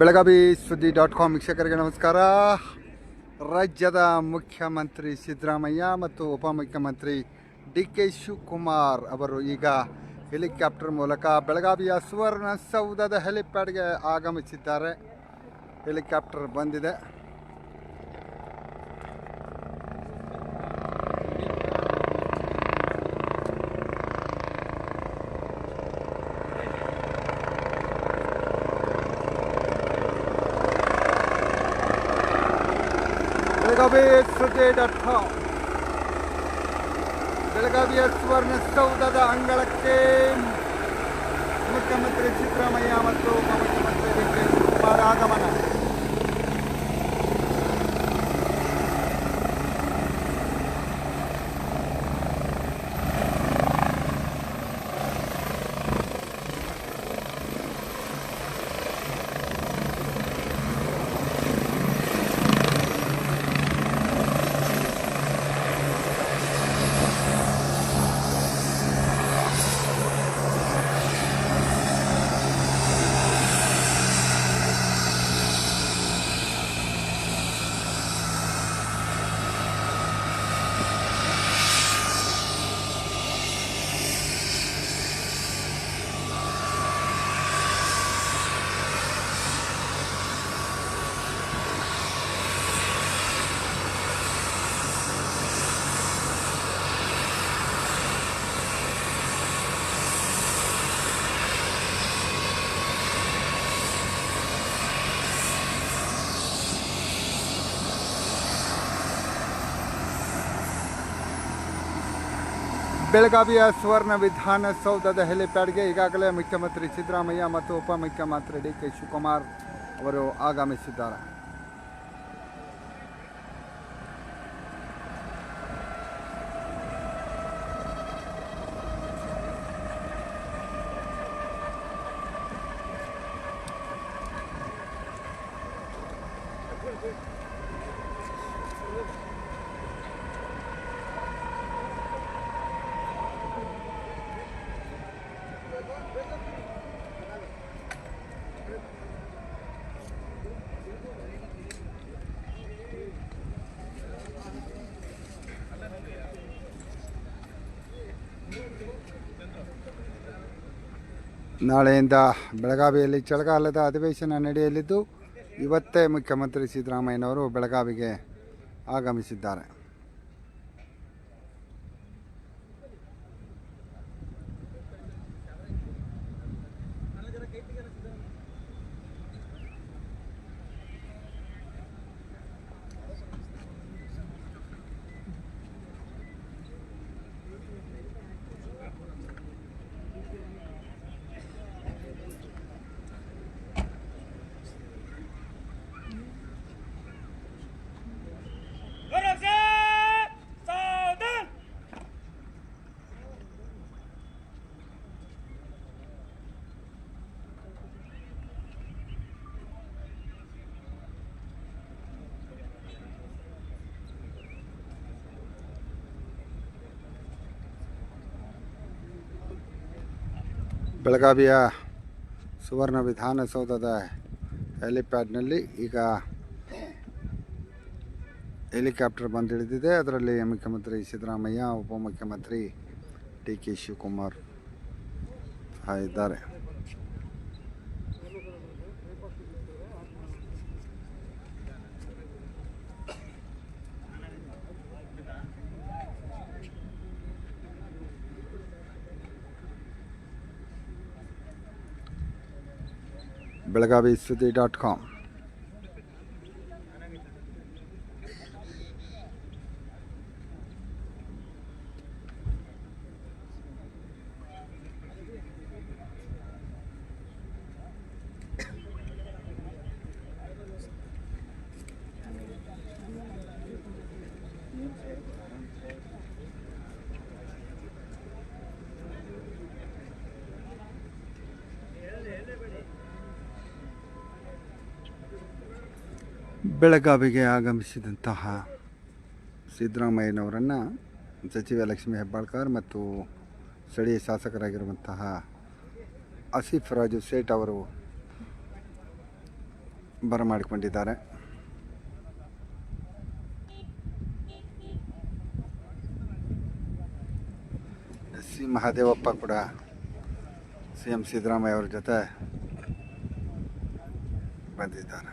ಬೆಳಗಾವಿ ಸುದ್ದಿ dot com ವೀಕ್ಷಕರಿಗೆ ನಮಸ್ಕಾರ. ರಾಜ್ಯದ ಮುಖ್ಯಮಂತ್ರಿ ಸಿದ್ದರಾಮಯ್ಯ ಮತ್ತು ಉಪಮುಖ್ಯಮಂತ್ರಿ ಡಿ ಕೆ ಶಿವಕುಮಾರ್ ಅವರು ಈಗ ಹೆಲಿಕಾಪ್ಟರ್ ಮೂಲಕ ಬೆಳಗಾವಿಯ ಸುವರ್ಣಸೌಧದ ಹೆಲಿಪ್ಯಾಡ್ಗೆ ಆಗಮಿಸಿದ್ದಾರೆ. ಹೆಲಿಕಾಪ್ಟರ್ ಬಂದಿದೆ. ಬೆಳಗಾವಿ ಸುದ್ದಿ ಡಾಟ್ ಕಾಮ್ ಬೆಳಗಾವಿಯ ಸುವರ್ಣಸೌಧದ ಅಂಗಳಕ್ಕೆ ಮುಖ್ಯಮಂತ್ರಿ ಸಿದ್ದರಾಮಯ್ಯ ಮತ್ತು ಉಪಮುಖ್ಯಮಂತ್ರಿ ಡಿ ಕೆ ಶಿವಕುಮಾರ್ ಆಗಮನ. ಬೆಳಗಾವಿಯ ಸುವರ್ಣ ವಿಧಾನಸೌಧದ ಹೆಲಿಪ್ಯಾಡ್ಗೆ ಈಗಾಗಲೇ ಮುಖ್ಯಮಂತ್ರಿ ಸಿದ್ದರಾಮಯ್ಯ ಮತ್ತು ಉಪಮುಖ್ಯಮಂತ್ರಿ ಡಿ ಕೆ ಶಿವಕುಮಾರ್ ಅವರು ಆಗಮಿಸಿದ್ದಾರೆ. ನಾಳೆಯಿಂದ ಬೆಳಗಾವಿಯಲ್ಲಿ ಚಳಿಗಾಲದ ಅಧಿವೇಶನ ನಡೆಯಲಿದ್ದು ಇವತ್ತೇ ಮುಖ್ಯಮಂತ್ರಿ ಸಿದ್ದರಾಮಯ್ಯನವರು ಬೆಳಗಾವಿಗೆ ಆಗಮಿಸಿದ್ದಾರೆ. ಬೆಳಗಾವಿಯ ಸುವರ್ಣ ವಿಧಾನಸೌಧದ ಹೆಲಿಪ್ಯಾಡ್ನಲ್ಲಿ ಈಗ ಹೆಲಿಕಾಪ್ಟರ್ ಬಂದಿಳಿದಿದೆ. ಅದರಲ್ಲಿ ಮುಖ್ಯಮಂತ್ರಿ ಸಿದ್ದರಾಮಯ್ಯ, ಉಪಮುಖ್ಯಮಂತ್ರಿ ಡಿ ಕೆ ಶಿವಕುಮಾರ್ ಸಹ ಇದ್ದಾರೆ. ಬೆಳಗಾವಿ ಸುದ್ದಿ ಡಾಟ್ ಕಾಮ್. ಬೆಳಗಾವಿಗೆ ಆಗಮಿಸಿದಂತಹ ಸಿದ್ದರಾಮಯ್ಯನವರನ್ನು ಸಚಿವ ಲಕ್ಷ್ಮೀ ಹೆಬ್ಬಾಳ್ಕರ್ ಮತ್ತು ಸ್ಥಳೀಯ ಶಾಸಕರಾಗಿರುವಂತಹ ಆಸಿಫ್ ರಾಜು ಸೇಠ್ ಅವರು ಬರಮಾಡಿಕೊಂಡಿದ್ದಾರೆ. ಎಸ್ ಸಿ ಮಹಾದೇವಪ್ಪ ಕೂಡ ಸಿ ಎಂ ಸಿದ್ದರಾಮಯ್ಯ ಅವರ ಜೊತೆ ಬಂದಿದ್ದಾರೆ.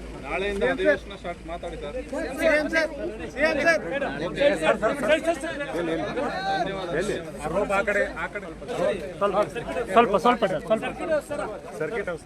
ಕಡೆ ಸ್ವಲ್ಪ ಸ್ವಲ್ಪ ಸರ್ ಸ್ವಲ್ಪ ಸರ್ಕಿಟ್ ಹೌಸ್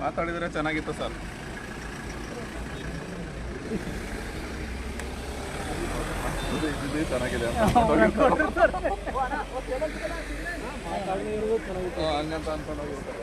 ಮಾತಾಡಿದ್ರೆ ಚೆನ್ನಾಗಿತ್ತು ಸರ್ ಇದು- ಇದು ಚೆನ್ನಾಗಿದೆ ಅನ್ಯಂತ ಹಂಗಂತ ಅನ್ಕೊಂಡು ಹೋಗಿರ್ತಾರೆ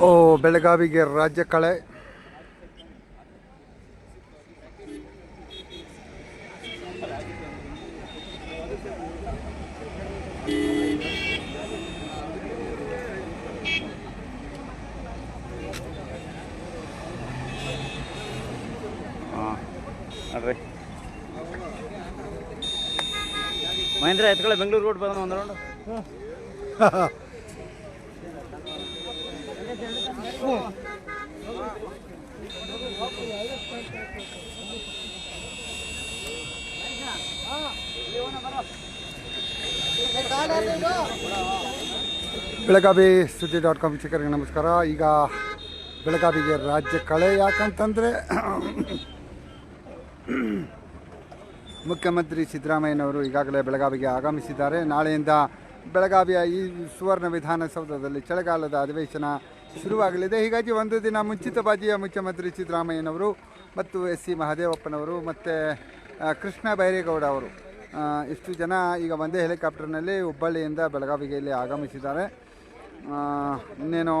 ಓ ಬೆಳಗಾವಿಗೆ ರಾಜ್ಯ ಕಳೆ. ಮಹೇಂದ್ರ ಎತ್ಕೊಳ್ಳಿ ಬೆಂಗಳೂರು ರೋಡ್ ಬಂದ ಒಂದು ರೌಂಡ್ ಬೆಳಗಾವಿ ಸುದ್ದಿ ಡಾಟ್ ಕಾಮ್ ಚಿಕ್ಕರಿಗೆ ನಮಸ್ಕಾರ. ಈಗ ಬೆಳಗಾವಿಗೆ ರಾಜ್ಯ ಕಳೆ ಯಾಕಂತಂದರೆ ಮುಖ್ಯಮಂತ್ರಿ ಸಿದ್ದರಾಮಯ್ಯನವರು ಈಗಾಗಲೇ ಬೆಳಗಾವಿಗೆ ಆಗಮಿಸಿದ್ದಾರೆ. ನಾಳೆಯಿಂದ ಬೆಳಗಾವಿಯ ಈ ಸುವರ್ಣ ವಿಧಾನಸೌಧದಲ್ಲಿ ಚಳಿಗಾಲದ ಅಧಿವೇಶನ ಶುರುವಾಗಲಿದೆ. ಹೀಗಾಗಿ ಒಂದು ದಿನ ಬಾಜಿಯ ಮುಖ್ಯಮಂತ್ರಿ ಸಿದ್ದರಾಮಯ್ಯನವರು ಮತ್ತು ಎಸ್ ಸಿ ಮಹದೇವಪ್ಪನವರು ಮತ್ತು ಕೃಷ್ಣ ಬೈರೇಗೌಡ ಅವರು ಇಷ್ಟು ಜನ ಈಗ ಒಂದೇ ಹೆಲಿಕಾಪ್ಟರ್ನಲ್ಲಿ ಹುಬ್ಬಳ್ಳಿಯಿಂದ ಬೆಳಗಾವಿಗೆ ಇಲ್ಲಿ ಆಗಮಿಸಿದ್ದಾರೆ ಇನ್ನೇನು,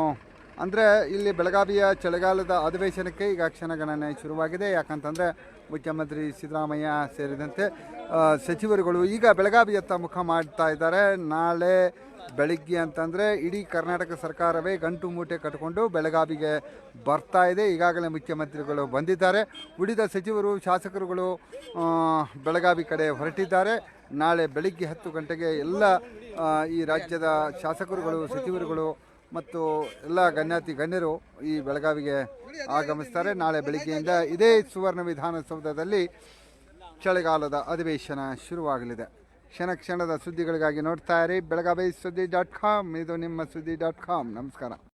ಅಂದರೆ ಇಲ್ಲಿ ಬೆಳಗಾವಿಯ ಚಳಿಗಾಲದ ಅಧಿವೇಶನಕ್ಕೆ ಈಗ ಕ್ಷಣಗಣನೆ ಶುರುವಾಗಿದೆ. ಯಾಕಂತಂದರೆ ಮುಖ್ಯಮಂತ್ರಿ ಸಿದ್ದರಾಮಯ್ಯ ಸೇರಿದಂತೆ ಸಚಿವರುಗಳು ಈಗ ಬೆಳಗಾವಿಯತ್ತ ಮುಖ ಮಾಡ್ತಾ ಇದ್ದಾರೆ. ನಾಳೆ ಬೆಳಿಗ್ಗೆ ಅಂತಂದರೆ ಇಡೀ ಕರ್ನಾಟಕ ಸರ್ಕಾರವೇ ಗಂಟು ಮೂಟೆ ಕಟ್ಟಿಕೊಂಡು ಬೆಳಗಾವಿಗೆ ಬರ್ತಾ ಇದೆ. ಈಗಾಗಲೇ ಮುಖ್ಯಮಂತ್ರಿಗಳು ಬಂದಿದ್ದಾರೆ. ಉಳಿದ ಸಚಿವರು, ಶಾಸಕರುಗಳು ಬೆಳಗಾವಿ ಕಡೆ ಹೊರಟಿದ್ದಾರೆ. ನಾಳೆ ಬೆಳಿಗ್ಗೆ ಹತ್ತು ಗಂಟೆಗೆ ಎಲ್ಲ ಈ ರಾಜ್ಯದ ಶಾಸಕರುಗಳು, ಸಚಿವರುಗಳು ಮತ್ತು ಎಲ್ಲ ಗಣ್ಯಾತಿ ಗಣ್ಯರು ಈ ಬೆಳಗಾವಿಗೆ ಆಗಮಿಸ್ತಾರೆ. ನಾಳೆ ಬೆಳಿಗ್ಗೆಯಿಂದ ಇದೇ ಸುವರ್ಣ ವಿಧಾನಸೌಧದಲ್ಲಿ ಚಳಿಗಾಲದ ಅಧಿವೇಶನ ಶುರುವಾಗಲಿದೆ. ಕ್ಷಣ ಕ್ಷಣದ ಸುದ್ದಿಗಳಿಗಾಗಿ ನೋಡ್ತಾ ಇರಿ ಬೆಳಗಾವಿ ಸುದ್ದಿ ಡಾಟ್ ಕಾಮ್. ಇದು ನಿಮ್ಮ ಸುದ್ದಿ ಡಾಟ್ ಕಾಮ್. ನಮಸ್ಕಾರ.